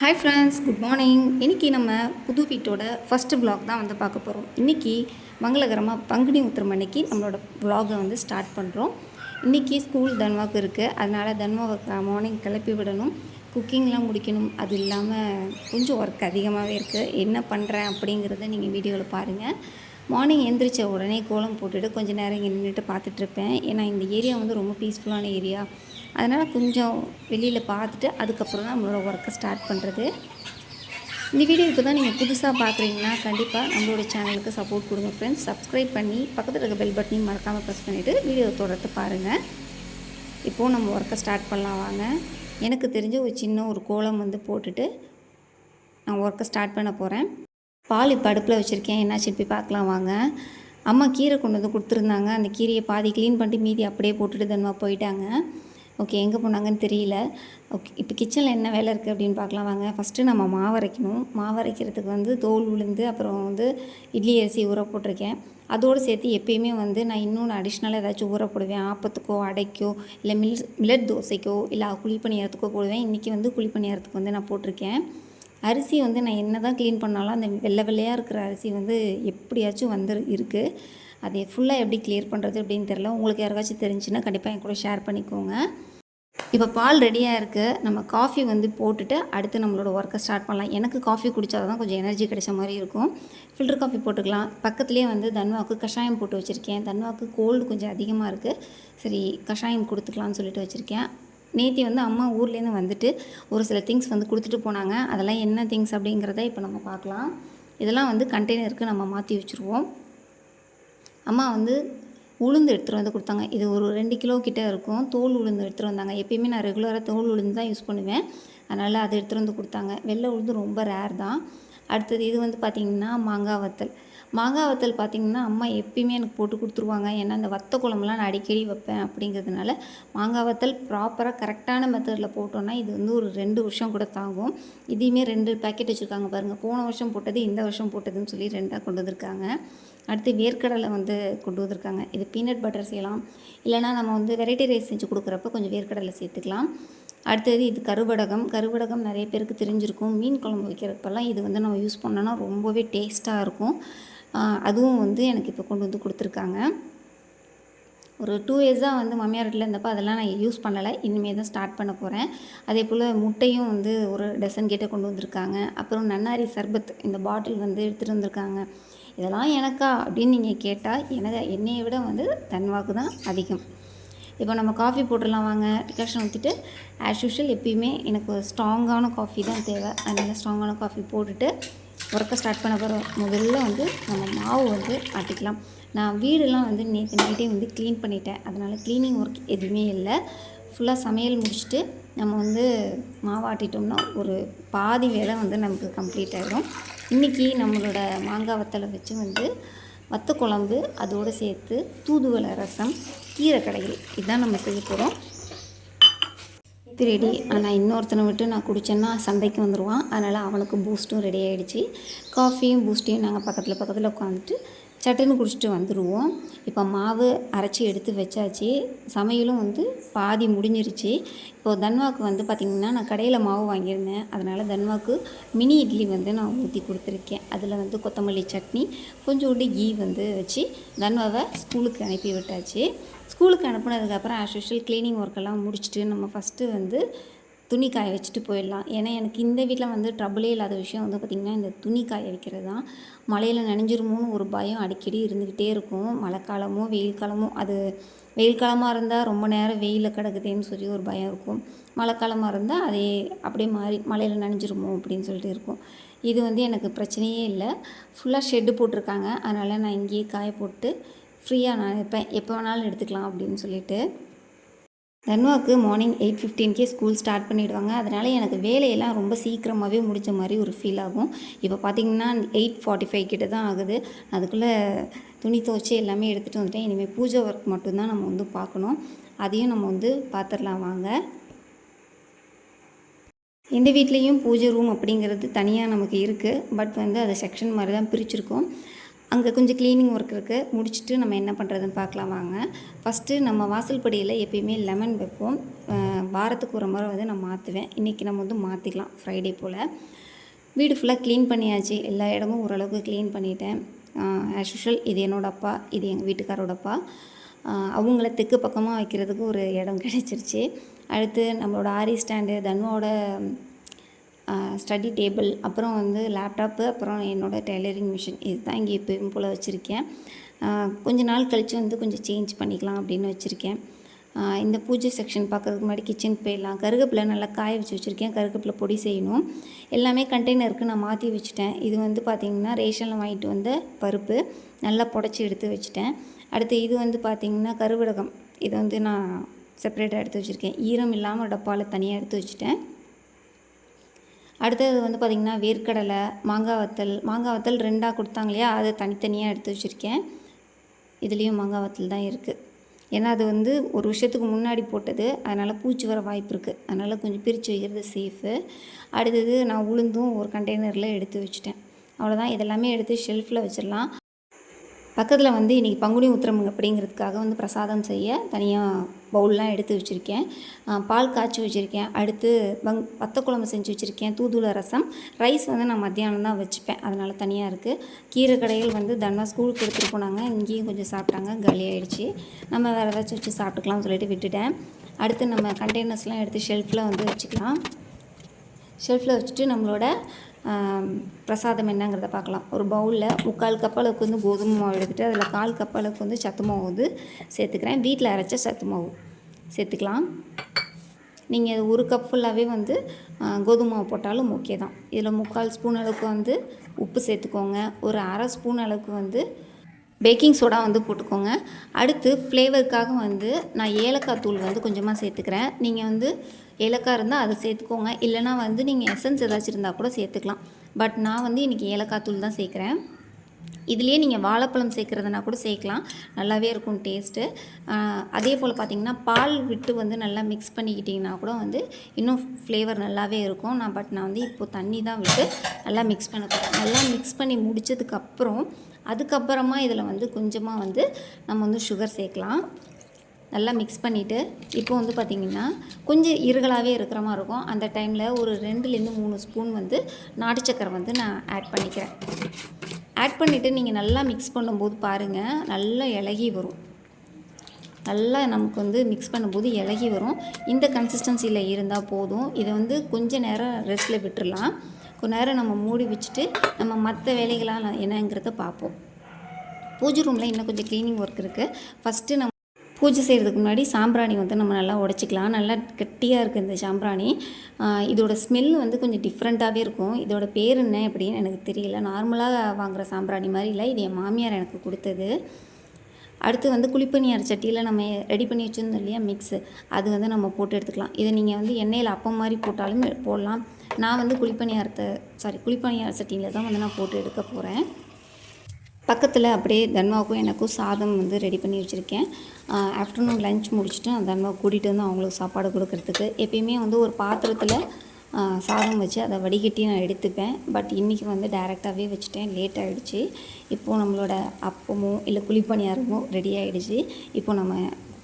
Hi friends good morning இன்றைக்கி நம்ம புது வீட்டோட ஃபஸ்ட்டு vlog தான் வந்து பார்க்க போகிறோம் இன்றைக்கி மங்களகரமாக பங்குனி உத்திரம் அன்னைக்கு நம்மளோட விலாகை வந்து ஸ்டார்ட் பண்ணுறோம் இன்றைக்கி ஸ்கூல் தன்வாக்கு இருக்குது அதனால் தன்வாவை மார்னிங் கிளப்பி விடணும். குக்கிங்லாம் முடிக்கணும். அது இல்லாமல் கொஞ்சம் ஒர்க் அதிகமாகவே இருக்குது என்ன பண்ணுறேன் அப்படிங்கிறத நீங்கள் வீடியோவில் பாருங்கள் மார்னிங் எழுந்திரிச்ச உடனே கோலம் போட்டுட்டு கொஞ்சம் நேரம் இங்கே நின்றுட்டு பார்த்துட்ருப்பேன். ஏன்னா இந்த ஏரியா வந்து ரொம்ப பீஸ்ஃபுல்லான ஏரியா அதனால் கொஞ்சம் வெளியில் பார்த்துட்டு அதுக்கப்புறம் தான் நம்மளோட ஒர்க்கை ஸ்டார்ட் பண்ணுறது இந்த வீடியோ இப்போ தான் நீங்கள் புதுசாக பார்க்குறீங்கன்னா கண்டிப்பாக நம்மளோட சேனலுக்கு சப்போர்ட் கொடுங்க ஃப்ரெண்ட்ஸ் சப்ஸ்கிரைப் பண்ணி பக்கத்தில் இருக்க பெல் பட்டனையும் மறக்காமல் ப்ரெஸ் பண்ணிவிட்டு வீடியோ தொடர்ந்து பாருங்கள் இப்போது நம்ம ஒர்க்கை ஸ்டார்ட் பண்ணலாம் வாங்க. எனக்கு தெரிஞ்ச ஒரு சின்ன ஒரு கோலம் வந்து போட்டுட்டு நான் ஒர்க்கை ஸ்டார்ட் பண்ண போகிறேன் பால் இப்போ அடுப்பில் வச்சுருக்கேன். என்னாச்சு போய் பார்க்கலாம் வாங்க. அம்மா கீரை கொண்டு வந்து கொடுத்துருந்தாங்க. அந்த கீரையை பாதி க்ளீன் பண்ணிட்டு மீதி அப்படியே போட்டுட்டு தன்மா போயிட்டாங்க. ஓகே எங்கே போனாங்கன்னு தெரியல. ஓகே இப்போ கிச்சனில் என்ன வேலை இருக்குது அப்படின்னு பார்க்கலாம் வாங்க. ஃபஸ்ட்டு நம்ம மாவு அரைக்கணும். மாவு அரைக்கிறதுக்கு வந்து தோல் உளுந்து அப்புறம் வந்து இட்லி அரிசி ஊற போட்டிருக்கேன். அதோடு சேர்த்து எப்பயுமே வந்து நான் இன்னொன்று அடிஷ்னலாக ஏதாச்சும் ஊற போடுவேன். ஆப்பத்துக்கோ அடைக்கோ இல்லை மில் மில்லட் தோசைக்கோ இல்லை குழிப்பணியாரத்துக்கோ போடுவேன். இன்றைக்கி வந்து குழிப்பணியாரத்துக்கு வந்து நான் போட்டிருக்கேன். அரிசி வந்து நான் என்ன தான் க்ளீன் பண்ணாலும் அந்த வெள்ளை வெள்ளையாக இருக்கிற அரிசி வந்து எப்படியாச்சும் வந்து இருக்குது அதை ஃபுல்லாக எப்படி கிளியர் பண்ணுறது அப்படின்னு தெரில உங்களுக்கு யாருக்காச்சும் தெரிஞ்சுன்னா கண்டிப்பாக என் கூட ஷேர் பண்ணிக்கோங்க. இப்போ பால் ரெடியாக இருக்குது நம்ம காஃபி வந்து போட்டுட்டு அடுத்து நம்மளோட ஒர்க்கை ஸ்டார்ட் பண்ணலாம். எனக்கு காஃபி குடித்தா தான் கொஞ்சம் எனர்ஜி கிடைச்ச மாதிரி இருக்கும். ஃபில்டர் காஃபி போட்டுக்கலாம். பக்கத்துலேயே வந்து தன்வாக்கு கஷாயம் போட்டு வச்சுருக்கேன். தன்வாக்கு கோல்டு கொஞ்சம் அதிகமாக இருக்குது சரி கஷாயம் கொடுத்துக்கலாம்னு சொல்லிட்டு வச்சுருக்கேன். நேத்தி வந்து அம்மா ஊர்லேருந்து வந்துட்டு ஒரு சில திங்ஸ் வந்து கொடுத்துட்டு போனாங்க. அதெல்லாம் என்ன திங்ஸ் அப்படிங்கிறத இப்போ நம்ம பார்க்கலாம். இதெல்லாம் வந்து கண்டெய்னருக்கு நம்ம மாற்றி வச்சுருவோம். அம்மா வந்து உளுந்து எடுத்துகிட்டு வந்து கொடுத்தாங்க. இது ஒரு ரெண்டு கிலோ கிட்டே இருக்கும். தோல் உளுந்து எடுத்துகிட்டு வந்தாங்க. எப்பயுமே நான் ரெகுலராக தோல் உளுந்து தான் யூஸ் பண்ணுவேன். அதனால் அதை எடுத்துகிட்டு வந்து கொடுத்தாங்க. வெள்ளை உளுந்து ரொம்ப ரேர் தான். அடுத்தது இது வந்து பார்த்திங்கன்னா மாங்காய் வத்தல். மாங்காய் வத்தல் பார்த்திங்கன்னா அம்மா எப்பயுமே எனக்கு போட்டு கொடுத்துருவாங்க. ஏன்னா அந்த வத்த குழம்புலாம் நான் அடிக்கடி வைப்பேன் அப்படிங்கிறதுனால மாங்காய் வத்தல் ப்ராப்பராக கரெக்டான மெத்தடில் போட்டோன்னா இது வந்து ஒரு ரெண்டு வருஷம் கூட தாங்கும். இதையுமே ரெண்டு பேக்கெட் வச்சுருக்காங்க பாருங்கள் போன வருஷம் போட்டது இந்த வருஷம் போட்டதுன்னு சொல்லி ரெண்டாக கொண்டு வந்திருக்காங்க. அடுத்து வேர்க்கடலை வந்து கொண்டு வந்திருக்காங்க. இது பீனட் பட்டர் செய்யலாம். இல்லைனா நம்ம வந்து வெரைட்டி ரைஸ் செஞ்சு கொடுக்குறப்ப கொஞ்சம் வேர்க்கடலை சேர்த்துக்கலாம். அடுத்தது இது கருவடகம். கருவடகம் நிறைய பேருக்கு தெரிஞ்சிருக்கும். மீன் குழம்பு வைக்கிறப்பெல்லாம் இது வந்து நம்ம யூஸ் பண்ணோன்னா ரொம்பவே டேஸ்ட்டாக இருக்கும். அதுவும் வந்து எனக்கு இப்போ கொண்டு வந்து கொடுத்துருக்காங்க. ஒரு டூ இயர்ஸாக வந்து மாமியார் வீட்டில் இருந்தப்போ அதெல்லாம் நான் யூஸ் பண்ணலை. இனிமேல் தான் ஸ்டார்ட் பண்ண போகிறேன் அதே போல் முட்டையும் வந்து ஒரு டசன் கிட்ட கொண்டு வந்திருக்காங்க. அப்புறம் நன்னாரி சர்பத் இந்த பாட்டில் வந்து எடுத்துகிட்டு வந்திருக்காங்க. இதெல்லாம் எனக்கா அப்படின்னு நீங்கள் கேட்டால் எனக்கு என்னையை விட வந்து தன்வாக்கு தான் அதிகம். இப்போ நம்ம காஃபி போட்டுடலாம் வாங்க. டிகாஷன் ஊற்றிட்டு ஆஸ் யூஷுவல் எப்பயுமே எனக்கு ஸ்ட்ராங்கான காஃபி தான் தேவை. அதனால் ஸ்ட்ராங்கான காஃபி போட்டுட்டு ஒர்க்கை ஸ்டார்ட் பண்ண போகிறோம் முதல்ல வந்து நம்ம மாவு வந்து ஆட்டிக்கலாம். நான் வீடெல்லாம் வந்து நேற்று நைட்டே வந்து க்ளீன் பண்ணிட்டேன். அதனால் க்ளீனிங் ஒர்க் எதுவுமே இல்லை. ஃபுல்லாக சமையல் முடிச்சுட்டு நம்ம வந்து மாவு ஆட்டிட்டோம்னா ஒரு பாதி வேலை வந்து நமக்கு கம்ப்ளீட் ஆகிடும் இன்றைக்கி நம்மளோட மாங்காய் வத்தலை வச்சு வந்து வத்த குழம்பு அதோடு சேர்த்து தூதுவளை ரசம் கீரைக்கடைகள் இதுதான் நம்ம செய்ய போகிறோம் இது ஆனால் இன்னொருத்தனை விட்டு நான் குடித்தேன்னா சண்டைக்கு வந்துடுவான் அதனால் அவனுக்கு பூஸ்ட்டும் ரெடி ஆகிடுச்சி காஃபியும் பூஸ்ட்டையும் நாங்கள் பக்கத்தில் பக்கத்தில் உட்காந்துட்டு சட்டுன்னு குடிச்சிட்டு வந்துடுவோம் இப்போ மாவு அரைச்சி எடுத்து வச்சாச்சு. சமையலும் வந்து பாதி முடிஞ்சிருச்சு. இப்போது தன்வாக்கு வந்து பார்த்திங்கன்னா நான் கடையில் மாவு வாங்கியிருந்தேன். அதனால் தன்வாக்கு மினி இட்லி வந்து நான் ஊற்றி கொடுத்துருக்கேன். அதில் வந்து கொத்தமல்லி சட்னி கொஞ்சோண்டு கீ வந்து வச்சு தன்வாவை ஸ்கூலுக்கு அனுப்பி விட்டாச்சு ஸ்கூலுக்கு அனுப்புனதுக்கப்புறம் ஆஸ் யூஷுவல் க்ளீனிங் ஒர்க்கெல்லாம் முடிச்சுட்டு நம்ம ஃபஸ்ட்டு வந்து துணி காய வச்சுட்டு போயிடலாம். ஏன்னா எனக்கு இந்த வீட்டில் வந்து ட்ரபுளே இல்லாத விஷயம் வந்து பார்த்திங்கன்னா இந்த துணி காய வைக்கிறது தான். மழையில் நனைஞ்சிருமோன்னு ஒரு பயம் அடிக்கடி இருந்துக்கிட்டே இருக்கும். மழைக்காலமும் வெயில் காலமோ அது வெயில் காலமாக இருந்தால் ரொம்ப நேரம் வெயிலில் கிடக்குதேன்னு சொல்லி ஒரு பயம் இருக்கும். மழைக்காலமாக இருந்தால் அதே அப்படியே மாறி மழையில் நனைஞ்சிருமோ அப்படின்னு சொல்லிட்டு இருக்கும். இது வந்து எனக்கு பிரச்சனையே இல்லை. ஃபுல்லாக ஷெட்டு போட்டிருக்காங்க. அதனால் நான் இங்கேயே காய போட்டு ஃப்ரீயாக நான் இருப்பேன் எப்போ வேணாலும் எடுத்துக்கலாம் அப்படின்னு சொல்லிட்டு தன்வாக்கு மார்னிங் எயிட் ஃபிஃப்டீன்கே ஸ்கூல் ஸ்டார்ட் பண்ணிவிடுவாங்க அதனால் எனக்கு வேலையெல்லாம் ரொம்ப சீக்கிரமாகவே முடிஞ்ச மாதிரி ஒரு ஃபீல் ஆகும். இப்போ பார்த்தீங்கன்னா எயிட் ஃபார்ட்டி ஃபைவ் கிட்ட தான் ஆகுது. அதுக்குள்ளே துணி துவைச்சி எல்லாமே எடுத்துகிட்டு வந்துட்டேன். இனிமேல் பூஜை ஒர்க் மட்டும்தான் நம்ம வந்து பார்க்கணும். அதையும் நம்ம வந்து பார்த்துடலாம் வாங்க. எந்த வீட்லேயும் பூஜை ரூம் அப்படிங்கிறது தனியாக நமக்கு இருக்குது பட் வந்து அதை செக்ஷன் மாதிரி தான் பிரிச்சிருக்கோம். அங்கே கொஞ்சம் க்ளீனிங் ஒர்க் இருக்குது முடிச்சுட்டு நம்ம என்ன பண்ணுறதுன்னு பார்க்கலாம் வாங்க. ஃபஸ்ட்டு நம்ம வாசல் படியில் எப்பயுமே லெமன் வைப்போம். வாரத்துக்கு ஒரு முறை வந்து நான் மாற்றுவேன் இன்றைக்கி நம்ம வந்து மாற்றிக்கலாம் ஃப்ரைடே போல். வீடு ஃபுல்லாக க்ளீன் பண்ணியாச்சு. எல்லா இடமும் ஓரளவுக்கு க்ளீன் பண்ணிட்டேன். ஆஸ் யூஷுவல் இது என்னோட அப்பா இது எங்கள் வீட்டுக்காரோட அப்பா. அவங்கள தெற்கு பக்கமாக வைக்கிறதுக்கு ஒரு இடம் கிடச்சிருச்சு. அடுத்து நம்மளோட ஆரி ஸ்டாண்டு தனுவோட ஸ்டடி டேபிள் அப்புறம் வந்து லேப்டாப்பு அப்புறம் என்னோடய டெய்லரிங் மிஷின் இதுதான் இங்கே எப்பயும் போல் வச்சுருக்கேன். கொஞ்ச நாள் கழித்து வந்து கொஞ்சம் சேஞ்ச் பண்ணிக்கலாம் அப்படின்னு வச்சுருக்கேன். இந்த பூஜை செக்ஷன் பார்க்குறதுக்கு முன்னாடி கிச்சனுக்கு போயிடலாம். கருகப்பிலை நல்லா காய வச்சு வச்சுருக்கேன். கருகப்பிலை பொடி செய்யணும். எல்லாமே கண்டெய்னருக்கு நான் மாற்றி வச்சுட்டேன். இது வந்து பார்த்திங்கன்னா ரேஷனில் வாங்கிட்டு வந்த பருப்பு. நல்லா புடச்சி எடுத்து வச்சுட்டேன். அடுத்து இது வந்து பார்த்திங்கன்னா கருவடகம் இது வந்து நான் செப்பரேட்டாக எடுத்து வச்சுருக்கேன். ஈரம் இல்லாமல் டப்பாவில் தனியாக எடுத்து வச்சுட்டேன். அடுத்தது வந்து பார்த்திங்கன்னா வேர்க்கடலை மாங்காய் வத்தல். மாங்காய் வத்தல் ரெண்டாக கொடுத்தாங்க இல்லையா? அதை தனித்தனியாக எடுத்து வச்சுருக்கேன். இதுலேயும் மாங்காய் வத்தல் தான் இருக்குது ஏன்னா அது வந்து ஒரு வருஷத்துக்கு முன்னாடி போட்டது. அதனால் பூச்சி வர வாய்ப்பு இருக்குது அதனால் கொஞ்சம் பிரித்து வைக்கிறது சேஃபு அடுத்தது நான் உளுந்தும் ஒரு கண்டெய்னரில் எடுத்து வச்சுட்டேன். அவ்வளோதான் இதெல்லாமே எடுத்து ஷெல்ஃபில் வச்சிடலாம். பக்கத்தில் வந்து இன்றைக்கி பங்குனி உத்திரம் அப்படிங்கிறதுக்காக வந்து பிரசாதம் செய்ய தனியாக பவுல்லாம் எடுத்து வச்சுருக்கேன். பால் காய்ச்சி வச்சுருக்கேன். அடுத்து பங் வத்த குழம்பு செஞ்சு வச்சுருக்கேன். தூதுள ரசம். ரைஸ் வந்து நான் மத்தியானம் தான் வச்சுப்பேன். அதனால் தனியாக இருக்குது கீரை கடைகள் வந்து தன்னா ஸ்கூலுக்கு எடுத்துகிட்டு போனாங்க. இங்கேயும் கொஞ்சம் சாப்பிட்டாங்க. காலி நம்ம வேறு ஏதாச்சும் வச்சு சாப்பிட்டுக்கலாம்னு சொல்லிட்டு விட்டுட்டேன். அடுத்து நம்ம கண்டெய்னர்ஸ்லாம் எடுத்து ஷெல்ஃபில் வந்து வச்சுக்கலாம். ஷெல்ஃபில் வச்சுட்டு நம்மளோட பிரசாதம் என்னங்கிறத பார்க்கலாம். ஒரு பவுலில் முக்கால் கப் அளவுக்கு வந்து கோதுமை மாவு எடுத்துகிட்டு அதில் கால் கப் அளவுக்கு வந்து சத்து மாவு வந்து சேர்த்துக்கிறேன். வீட்டில் அரைச்ச சத்து மாவு சேர்த்துக்கலாம். நீங்கள் ஒரு கப் ஃபுல்லாகவே வந்து கோதுமை மாவு போட்டாலும் ஓகே தான். இதில் முக்கால் ஸ்பூன் அளவுக்கு வந்து உப்பு சேர்த்துக்கோங்க. ஒரு அரை ஸ்பூன் அளவுக்கு வந்து பேக்கிங் சோடா வந்து போட்டுக்கோங்க. அடுத்து ஃப்ளேவருக்காக வந்து நான் ஏலக்காய் தூள் வந்து கொஞ்சமாக சேர்த்துக்கிறேன். நீங்கள் வந்து ஏலக்காய் இருந்தால் அதை சேர்த்துக்கோங்க. இல்லைனா வந்து நீங்கள் எசன்ஸ் ஏதாச்சும் இருந்தால் கூட சேர்த்துக்கலாம். பட் நான் வந்து இன்றைக்கி ஏலக்காய் தூள் தான் சேர்க்குறேன். இதுலேயே நீங்கள் வாழைப்பழம் சேர்க்குறதுனா கூட சேர்க்கலாம். நல்லாவே இருக்கும் டேஸ்ட்டு அதே போல் பார்த்தீங்கன்னா பால் விட்டு வந்து நல்லா மிக்ஸ் பண்ணிக்கிட்டிங்கன்னா கூட வந்து இன்னும் ஃப்ளேவர் நல்லாவே இருக்கும். நான் பட் நான் வந்து இப்போது தண்ணி தான் விட்டு நல்லா மிக்ஸ் பண்ண போகிறேன் நல்லா மிக்ஸ் பண்ணி முடிச்சதுக்கப்புறம் அதுக்கப்புறமா இதில் வந்து கொஞ்சமாக வந்து நம்ம வந்து சுகர் சேர்க்கலாம். நல்லா மிக்ஸ் பண்ணிவிட்டு இப்போ வந்து பார்த்திங்கன்னா கொஞ்சம் இருகலாகவே இருக்கிற மாதிரி இருக்கும். அந்த டைமில் ஒரு ரெண்டுலேருந்து மூணு ஸ்பூன் வந்து நாட்டு சக்கரை வந்து நான் ஆட் பண்ணிக்கிறேன். ஆட் பண்ணிவிட்டு நீங்கள் நல்லா மிக்ஸ் பண்ணும்போது பாருங்கள் நல்லா இலகி வரும். நல்லா நமக்கு வந்து மிக்ஸ் பண்ணும்போது இலகி வரும். இந்த கன்சிஸ்டன்சியில் இருந்தால் போதும். இதை வந்து கொஞ்ச நேரம் ரெஸ்ட்டில் விட்டுடலாம் கொஞ்ச நேரம் நம்ம மூடி வச்சுட்டு நம்ம மற்ற வேலைகளாக என்னங்கிறத பார்ப்போம். பூஜை ரூமில் இன்னும் கொஞ்சம் க்ளீனிங் ஒர்க் இருக்குது ஃபஸ்ட்டு நம்ம பூஜை செய்கிறதுக்கு முன்னாடி சாம்பிராணி வந்து நம்ம நல்லா உடச்சிக்கலாம். நல்லா கெட்டியாக இருக்குது இந்த சாம்பிராணி. இதோட ஸ்மெல் வந்து கொஞ்சம் டிஃப்ரெண்ட்டாகவே இருக்கும். இதோட பேர் என்ன அப்படின்னு எனக்கு தெரியல. நார்மலாக வாங்குகிற சாம்பிராணி மாதிரி இல்லை. இது என் மாமியார் எனக்கு கொடுத்தது. அடுத்து வந்து குழிப்பணியார் சட்டியில் நம்ம ரெடி பண்ணி வச்சுருந்தோம் இல்லையா மிக்ஸு அது வந்து நம்ம போட்டு எடுத்துக்கலாம். இதை நீங்கள் வந்து எண்ணெயில் அப்பம் மாதிரி போட்டாலும் போடலாம். நான் வந்து குழிப்பணியாரத்தை சாரி குழிப்பணியார் சட்டியில் தான் வந்து நான் போட்டு எடுக்க போகிறேன் பக்கத்தில் அப்படியே தன்மாவுக்கும் எனக்கும் சாதம் வந்து ரெடி பண்ணி வச்சுருக்கேன். ஆஃப்டர்நூன் லஞ்ச் முடிச்சுட்டு நான் தன்வாவை கூட்டிகிட்டு வந்து அவங்களுக்கு சாப்பாடு கொடுக்கறதுக்கு. எப்பயுமே வந்து ஒரு பாத்திரத்தில் சாதம் வச்சு அதை வடிகட்டி நான் எடுத்துப்பேன். பட் இன்றைக்கி வந்து டைரெக்டாகவே வச்சுட்டேன். லேட் ஆகிடுச்சு இப்போது நம்மளோட அப்பமோ இல்லை குழிப்பணியாரமோ ரெடி ஆகிடுச்சு இப்போ நம்ம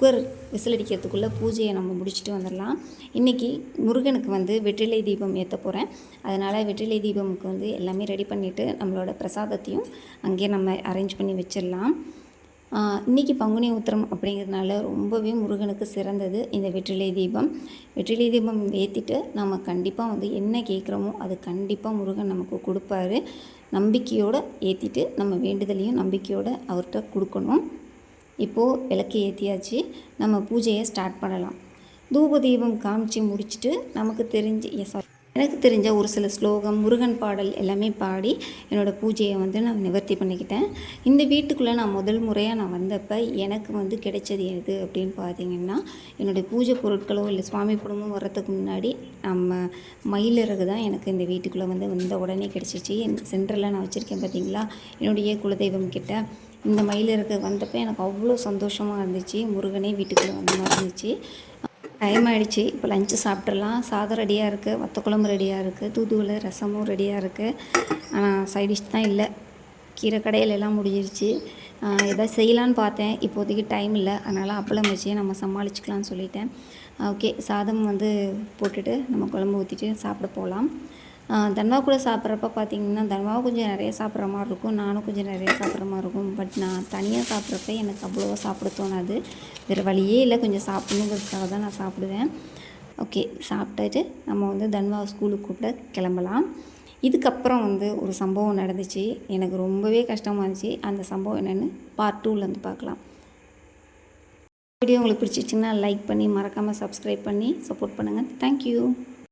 குக்கர் விசிலடிக்கிறதுக்குள்ளே பூஜையை நம்ம முடிச்சுட்டு வந்துடலாம். இன்றைக்கி முருகனுக்கு வந்து வெற்றிலை தீபம் ஏற்ற போகிறேன் அதனால் வெற்றிலை தீபமுக்கு வந்து எல்லாமே ரெடி பண்ணிவிட்டு நம்மளோட பிரசாதத்தையும் அங்கேயே நம்ம அரேஞ்ச் பண்ணி வச்சிடலாம். இன்றைக்கி இன்னைக்கு பங்குனி உத்திரம் அப்படிங்கிறதுனால ரொம்பவே முருகனுக்கு சிறந்தது இந்த வெற்றிலை தீபம். வெற்றிலை தீபம் ஏற்றிட்டு நம்ம கண்டிப்பாக வந்து என்ன கேட்குறோமோ அது கண்டிப்பாக முருகன் நமக்கு கொடுப்பாரு. நம்பிக்கையோடு ஏற்றிட்டு நம்ம வேண்டுதலையும் நம்பிக்கையோடு அவர்கிட்ட கொடுக்கணும். இப்போது விளக்கு ஏற்றியாச்சு நம்ம பூஜையை ஸ்டார்ட் பண்ணலாம். தூப தீபம் காமிச்சு முடிச்சுட்டு நமக்கு தெரிஞ்சு சாரி எனக்கு தெரிஞ்ச ஒரு சில ஸ்லோகம் முருகன் பாடல் எல்லாமே பாடி என்னோடய பூஜையை வந்து நான் நிவர்த்தி பண்ணிக்கிட்டேன். இந்த வீட்டுக்குள்ளே நான் முதல் முறையாக நான் வந்தப்போ எனக்கு வந்து கிடைச்சது எது அப்படின்னு பார்த்தீங்கன்னா என்னுடைய பூஜை பொருட்களோ இல்லை சுவாமி குடும்பம் வர்றதுக்கு முன்னாடி நம்ம மயிலிறகு தான் எனக்கு இந்த வீட்டுக்குள்ளே வந்து வந்த உடனே கிடச்சிச்சு. என் சென்டரில் நான் வச்சுருக்கேன் பார்த்தீங்களா என்னுடைய குலதெய்வம் கிட்ட. இந்த மயிலிறகு வந்தப்போ எனக்கு அவ்வளோ சந்தோஷமாக இருந்துச்சு. முருகனே வீட்டுக்குள்ளே வந்த மாதிரி இருந்துச்சு. டைம் ஆகிடுச்சு இப்போ லஞ்சு சாப்பிட்றலாம் சாதம் ரெடியாக இருக்குது வத்த குழம்பு ரெடியாக இருக்குது தூதுவளை ரசமும் ரெடியாக இருக்குது ஆனால் சைடிஷ் தான் இல்லை. கீரை கடையில் எல்லாம் முடிஞ்சிருச்சு. எதாவது செய்யலான்னு பார்த்தேன். இப்போதைக்கு டைம் இல்லை. அதனால் அப்பளம் வச்சு நம்ம சமாளிச்சுக்கலான்னு சொல்லிட்டேன். ஓகே சாதம் வந்து போட்டுட்டு நம்ம குழம்பு ஊற்றிட்டு சாப்பிட போகலாம் தன்வா கூட சாப்பிட்றப்ப பார்த்தீங்கன்னா தன்வாவும் கொஞ்சம் நிறைய சாப்பிட்ற மாதிரி இருக்கும். நானும் கொஞ்சம் நிறைய சாப்பிட்ற மாதிரி இருக்கும். பட் நான் தனியாக சாப்பிட்றப்ப எனக்கு அவ்வளோவா சாப்பிட தோணாது. வேறு வழியே இல்லை. கொஞ்சம் சாப்பிடணுங்கிறதுக்காக தான் நான் சாப்பிடுவேன். ஓகே சாப்பிட்டுட்டு நம்ம வந்து தன்வா ஸ்கூலுக்கு கூப்பிட கிளம்பலாம். இதுக்கப்புறம் வந்து ஒரு சம்பவம் நடந்துச்சு. எனக்கு ரொம்பவே கஷ்டமாக இருந்துச்சு. அந்த சம்பவம் என்னென்னு பார்ட் டூவில் வந்து பார்க்கலாம். வீடியோ உங்களுக்கு பிடிச்சிச்சிங்கன்னா லைக் பண்ணி மறக்காமல் சப்ஸ்கிரைப் பண்ணி சப்போர்ட் பண்ணுங்கள் தேங்க்யூ